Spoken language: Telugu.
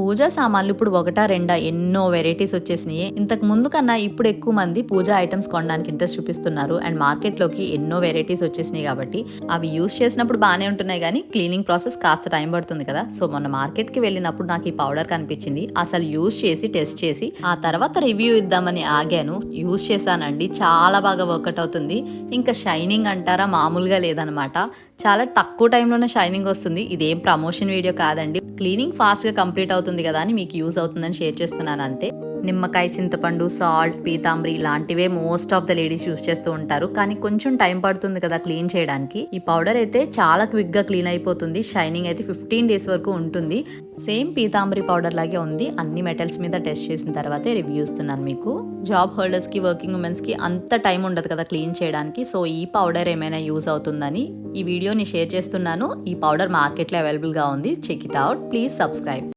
పూజా సామాన్లు ఇప్పుడు ఒకటా రెండా ఎన్నో వెరైటీస్ వచ్చేసినాయి. ఇంతకు ముందు కన్నా ఇప్పుడు ఎక్కువ మంది పూజా ఐటమ్స్ కొనడానికి ఇంట్రెస్ట్ చూపిస్తున్నారు. అండ్ మార్కెట్లోకి ఎన్నో వెరైటీస్ వచ్చేసినాయి కాబట్టి అవి యూస్ చేసినప్పుడు బాగానే ఉంటున్నాయి కానీ క్లీనింగ్ ప్రాసెస్ కాస్త టైం పడుతుంది కదా. సో మొన్న మార్కెట్కి వెళ్ళినప్పుడు నాకు ఈ పౌడర్ కనిపించింది. అసలు యూస్ చేసి టెస్ట్ చేసి ఆ తర్వాత రివ్యూ ఇద్దామని ఆగాను. యూస్ చేశానండి. చాలా బాగా వర్కౌట్ అవుతుంది. ఇంకా షైనింగ్ అంటారా మామూలుగా లేదనమాట. చాలా తక్కువ టైంలోనే షైనింగ్ వస్తుంది. ఇదేం ప్రమోషన్ వీడియో కాదండి. క్లీనింగ్ ఫాస్ట్గా కంప్లీట్ అవుతుంది కదా అని మీకు యూజ్ అవుతుందని షేర్ చేస్తున్నాను అంతే. నిమ్మకాయ చింతపండు సాల్ట్ పీతాంబరి ఇలాంటివే most of the ladies use చేస్తూ ఉంటారు. కానీ కొంచెం టైం పడుతుంది కదా క్లీన్ చేయడానికి. ఈ పౌడర్ అయితే చాలా క్విక్గా క్లీన్ అయిపోతుంది. షైనింగ్ అయితే ఫిఫ్టీన్ డేస్ వరకు ఉంటుంది. సేమ్ పీతాంబరి పౌడర్ లాగే ఉంది. అన్ని మెటల్స్ మీద టెస్ట్ చేసిన తర్వాతే రివ్యూ ఇస్తున్నాను మీకు. జాబ్ హోల్డర్స్కి వర్కింగ్ ఉమెన్స్కి అంత టైం ఉండదు కదా క్లీన్ చేయడానికి. సో ఈ పౌడర్ ఏమైనా యూజ్ అవుతుందని ఈ వీడియోని షేర్ చేస్తున్నాను. ఈ పౌడర్ మార్కెట్లో అవైలబుల్గా ఉంది. Check it out please subscribe